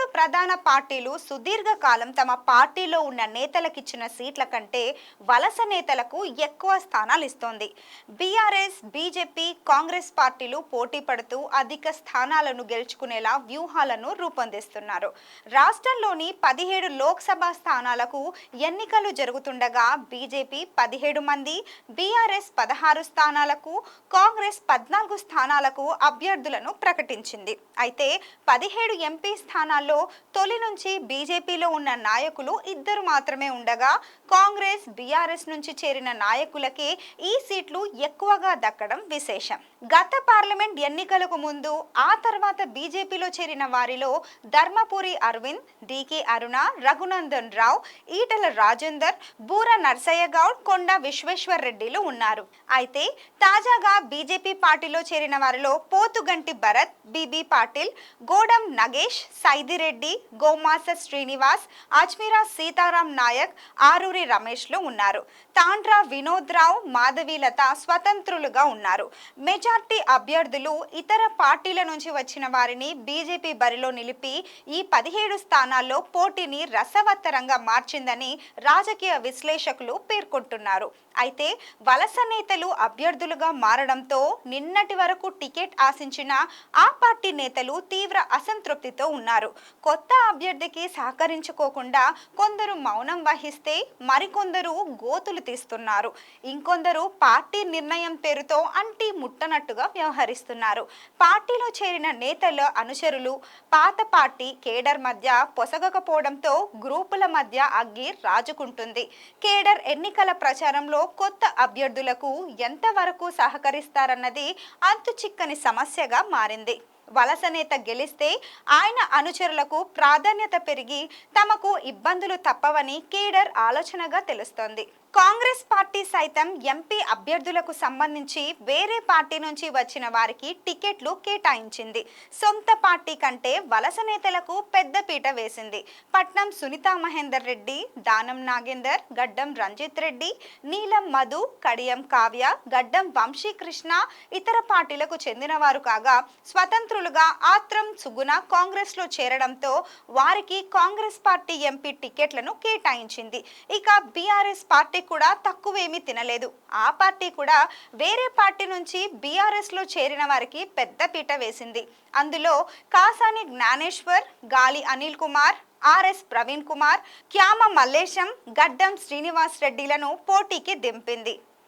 out a ప్రధాన పార్టీలు సుదీర్ఘకాలం తమ పార్టీలో ఉన్న నేతలకు ఇచ్చిన సీట్ల కంటే వలస నేతలకు ఎక్కువ స్థానాలు ఇస్తోంది బీఆర్ఎస్ బీజేపీ కాంగ్రెస్ పార్టీలు పోటీ పడుతూ అధిక స్థానాలను గెలుచుకునేలా వ్యూహాలను రూపొందిస్తున్నారు. రాష్ట్రంలోని పదిహేడు లోక్సభ స్థానాలకు ఎన్నికలు జరుగుతుండగా బీజేపీ పదిహేడు మంది బీఆర్ఎస్ పదహారు స్థానాలకు కాంగ్రెస్ పద్నాలుగు స్థానాలకు అభ్యర్థులను ప్రకటించింది. అయితే పదిహేడు ఎంపీ స్థానాల్లో తొలి నుంచి బీజేపీలో ఉన్న నాయకులు ఇద్దరు మాత్రమే ఉండగా కాంగ్రెస్ బీఆర్ఎస్ నుంచి చేరిన నాయకులకే ఈ సీట్లు ఎక్కువగా దక్కడం విశేషం. గత పార్లమెంట్ ఎన్నికలకు ముందు ఆ తర్వాత బీజేపీలో చేరిన వారిలో ధర్మపురి అరవింద్ డికే అరుణ రఘునందన్ రావు ఈటల రాజేందర్ బూర నర్సయ్య గౌడ్ కొండ విశ్వేశ్వర్ రెడ్డిలు ఉన్నారు. అయితే తాజాగా బీజేపీ పార్టీలో చేరిన వారిలో పోతుగంటి భరత్ బీబీ పాటిల్ గోడం నగేష్ సైదిరెడ్డి గోమాస శ్రీనివాస్ అజ్మీరా సీతారాం నాయక్ ఆరూరి రమేష్లు ఉన్నారు. తాండ్రా వినోద్రావు మాధవీలత స్వతంత్రులుగా ఉన్నారు. మెజార్టీ అభ్యర్థులు ఇతర పార్టీల నుంచి వచ్చిన వారిని బీజేపీ బరిలో నిలిపి ఈ పదిహేడు స్థానాల్లో పోటీని రసవత్తరంగా మార్చిందని రాజకీయ విశ్లేషకులు పేర్కొంటున్నారు. అయితే వలస నేతలు అభ్యర్థులుగా మారడంతో నిన్నటి వరకు టికెట్ ఆశించిన ఆ పార్టీ నేతలు తీవ్ర అసంతృప్తితో ఉన్నారు. కొత్త అభ్యర్థికి సహకరించుకోకుండా కొందరు మౌనం వహిస్తే మరికొందరు గోతులు తీస్తున్నారు. ఇంకొందరు పార్టీ నిర్ణయం పేరుతో అంటి ముట్టనట్టుగా వ్యవహరిస్తున్నారు. పార్టీలో చేరిన నేతల అనుచరులు పాత పార్టీ కేడర్ మధ్య పొసగకపోవడంతో గ్రూపుల మధ్య అగ్గి రాజుకుంటుంది. కేడర్ ఎన్నికల ప్రచారంలో కొత్త అభ్యర్థులకు ఎంతవరకు సహకరిస్తారన్నది అంతు చిక్కని సమస్యగా మారింది. వలస నేత గెలిస్తే ఆయన అనుచరులకు ప్రాధాన్యత పెరిగి తమకు ఇబ్బందులు తప్పవని కేడర్ ఆలోచనగా తెలుస్తోంది. కాంగ్రెస్ పార్టీ సైతం ఎంపీ అభ్యర్థులకు సంబంధించి వేరే పార్టీ నుంచి వచ్చిన వారికి టికెట్లు కేటాయించింది. సొంత పార్టీ కంటే వలస నేతలకు పెద్దపీట వేసింది. పట్నం సునీతా మహేందర్ రెడ్డి దానం నాగేందర్ గడ్డం రంజిత్ రెడ్డి నీలం మధు కడియం కావ్య గడ్డం వంశీకృష్ణ ఇతర పార్టీలకు చెందినవారు కాగా స్వతంత్రులుగా ఆత్రం సుగుణ కాంగ్రెస్లో చేరడంతో వారికి కాంగ్రెస్ పార్టీ ఎంపీ టికెట్లను కేటాయించింది. ఇక బీఆర్ఎస్ పార్టీ కూడా తక్కువేమీ తినలేదు. ఆ పార్టీ కూడా వేరే పార్టీ నుంచి బీఆర్ఎస్లో చేరిన వారికి పెద్ద పీట వేసింది. అందులో కాసాని జ్ఞానేశ్వర్ గాలి అనిల్ కుమార్ ఆర్ఎస్ ప్రవీణ్ కుమార్ క్యామ మల్లేశం గడ్డం శ్రీనివాస్ రెడ్డిలను పోటీకి దింపింది.